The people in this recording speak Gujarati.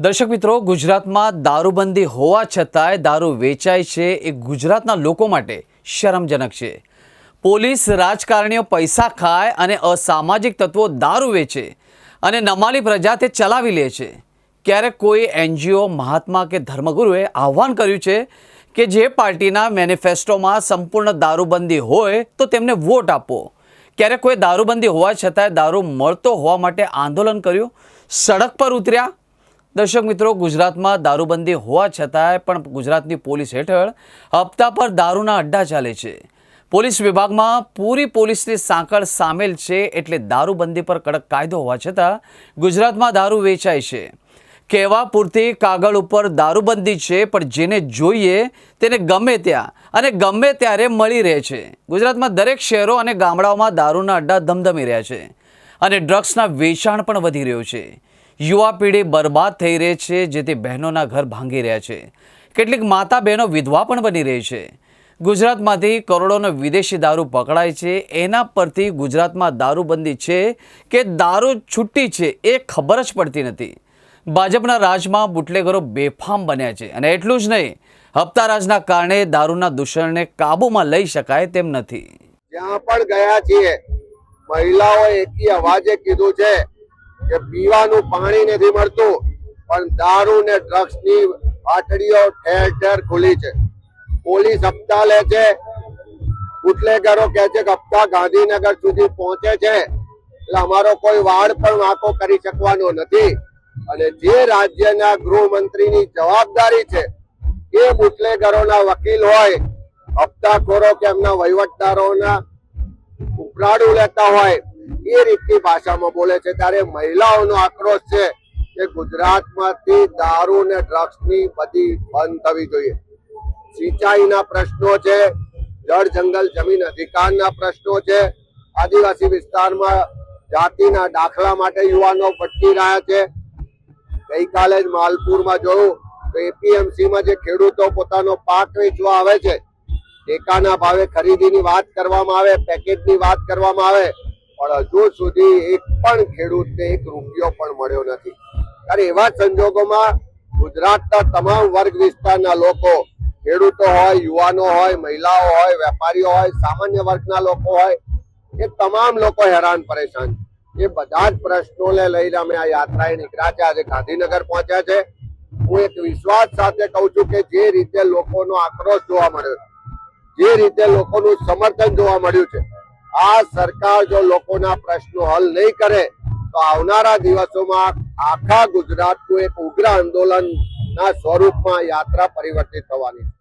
દર્શક મિત્રો, ગુજરાતમાં દારૂબંધી હોવા છતાંય દારૂ વેચાય છે એ ગુજરાતના લોકો માટે શરમજનક છે. પોલીસ રાજકારણીઓ પૈસા ખાય અને અસામાજિક તત્વો દારૂ વેચે અને નમાલી પ્રજા તે ચલાવી લે છે. ક્યારેક કોઈ એનજીઓ, મહાત્મા કે ધર્મગુરુએ આહ્વાન કર્યું છે કે જે પાર્ટીના મેનિફેસ્ટોમાં સંપૂર્ણ દારૂબંધી હોય તો તેમને વોટ આપો. ક્યારેક કોઈ દારૂબંધી હોવા છતાંય દારૂ મળતો હોવા માટે આંદોલન કર્યું. સડક પર ઉતર્યા દર્શક મિત્રો, ગુજરાતમાં દારૂબંધી હોવા છતાંય પણ ગુજરાતની પોલીસ હેઠળ હપ્તા પર દારૂના અડ્ડા ચાલે છે. પોલીસ વિભાગમાં પૂરી પોલીસની સાંકળ સામેલ છે એટલે દારૂબંધી પર કડક કાયદો હોવા છતાં ગુજરાતમાં દારૂ વેચાય છે. કહેવા પૂરતી કાગળ ઉપર દારૂબંધી છે, પણ જેને જોઈએ તેને ગમે ત્યાં અને ગમે ત્યારે મળી રહે છે. ગુજરાતમાં દરેક શહેરો અને ગામડાઓમાં દારૂના અડ્ડા ધમધમી રહ્યા છે અને ડ્રગ્સના વેચાણ પણ વધી રહ્યું છે. યુવા પેઢી બરબાદ થઈ રહી છે, જેથી બહેનોના ઘર ભાંગી રહ્યા છે. કેટલીક માતા બહેનો વિધવા પણ બની રહી છે. ગુજરાતમાંથી કરોડોનો વિદેશી દારૂ પકડાય છે. એના પરથી ગુજરાતમાં દારૂબંધી છે કે દારૂ છૂટી છે એ ખબર જ પડતી નથી. ભાજપના રાજમાં બુટલેગરો બેફામ બન્યા છે અને એટલું જ નહીં, હપ્તા રાજના કારણે દારૂના દૂષણને કાબૂમાં લઈ શકાય તેમ નથી. જ્યાં પણ ગયા છીએ મહિલાઓ એકી અવાજે કીધું છે કે પીવાનું પાણી નથી મળતું, પણ દારૂ ને ડ્રગ્સની વાટડીઓ ઠેર ઠેર ખુલી છે. પોલીસ હપ્તા લે છે. બુટલેગરો કે છે કે હપ્તા ગાંધીનગર સુધી પહોંચે છે. એટલે અમારો કોઈ વાડ પણ વાંકો કરી શકવાનો નથી. અને જે રાજ્યના ગૃહમંત્રીની જવાબદારી છે, એ બુટલેગરોના વકીલ હોય, હપ્તાખોરો કે એમના વહીવટદારોના ઉપરાડું લેતા હોય એ રીતની ભાષામાં બોલે છે. ત્યારે મહિલાઓનો આક્રોશ છે કે ગુજરાતમાંથી દારૂ ને ડ્રગ્સની બધી બંધ થવી જોઈએ. સિંચાઈના પ્રશ્નો છે, જળ જંગલ જમીન અધિકારના પ્રશ્નો છે. આદિવાસી વિસ્તારમાં જાતિના દાખલા માટે યુવાનો ભટકી રહ્યા છે. ગઈકાલે જ માલપુરમાં જોયું તો એપીએમસીમાં જે ખેડૂતો પોતાનો પાક વેચવા આવે છે, ટેકાના ભાવે ખરીદીની વાત કરવામાં આવે પેકેજની વાત કરવામાં આવે પણ હજુ સુધી એક પણ ખેડૂતને એક રૂપિયો પણ મળ્યો નથી. ત્યારે એવા સંજોગોમાં ગુજરાતના તમામ વર્ગ વિસ્તારના લોકો, ખેડૂતો હોય, યુવાનો હોય, મહિલાઓ હોય, વેપારીઓ હોય, સામાન્ય વર્ગના લોકો હોય, એ તમામ લોકો હેરાન પરેશાન એ બધા જ પ્રશ્નોને લઈને અમે આ યાત્રાએ નીકળ્યા છે. આજે ગાંધીનગર પહોંચ્યા છે. હું એક વિશ્વાસ સાથે કહું છું કે જે રીતે લોકોનો આક્રોશ જોવા મળ્યો છે, જે રીતે લોકોનું સમર્થન જોવા મળ્યું છે આ સરકાર જો લોકોના પ્રશ્નો હલ નહીં કરે, તો આવનારા દિવસોમાં આખા ગુજરાતનું એક ઉગ્ર આંદોલન ના સ્વરૂપમાં યાત્રા પરિવર્તિત થવાની છે.